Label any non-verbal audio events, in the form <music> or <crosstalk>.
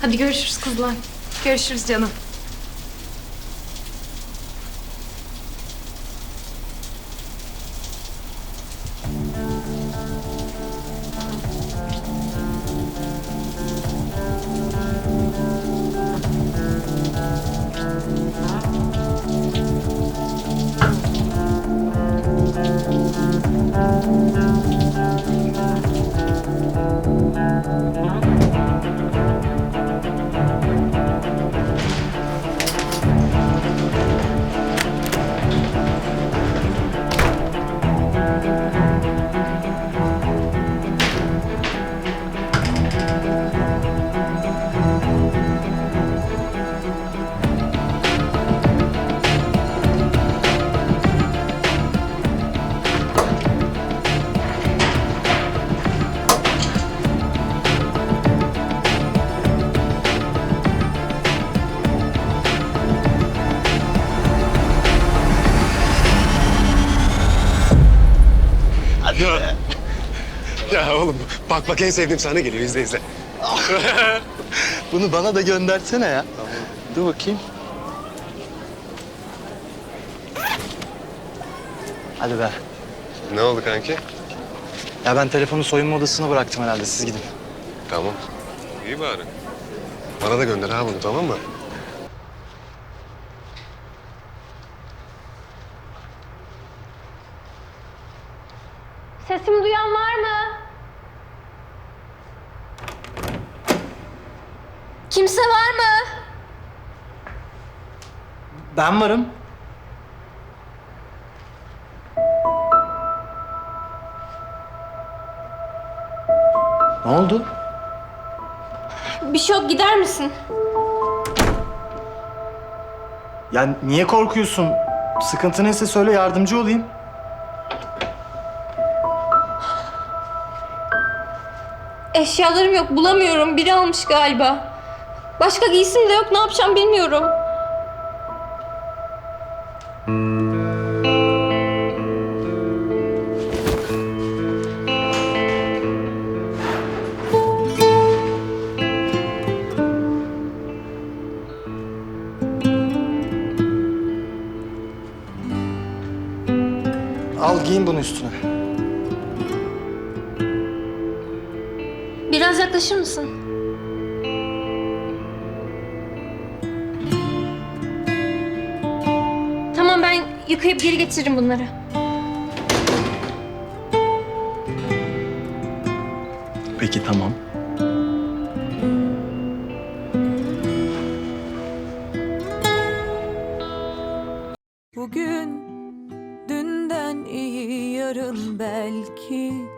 Hadi görüşürüz kızlar. Görüşürüz canım. Ya. Ya oğlum bak bak en sevdiğim sahne geliyor izle izle. <laughs> Bunu bana da göndersene ya. Dur bakayım. Hadi be. Ne oldu kanki? Ya ben telefonu soyunma odasına bıraktım herhalde. Siz gidin. Tamam. İyi bari. Bana da gönder ha bunu tamam mı? Sesimi duyan var mı? Kimse var mı? Ben varım. Ne oldu? Bir şey yok gider misin? Ya niye korkuyorsun? Sıkıntı neyse söyle yardımcı olayım. Eşyalarım yok bulamıyorum. Biri almış galiba. Başka giysim de yok. Ne yapacağım bilmiyorum. Al giyin bunu üstüne. Biraz yaklaşır mısın? Tamam ben yıkayıp geri getiririm bunları. Peki tamam. Bugün dünden iyi yarın belki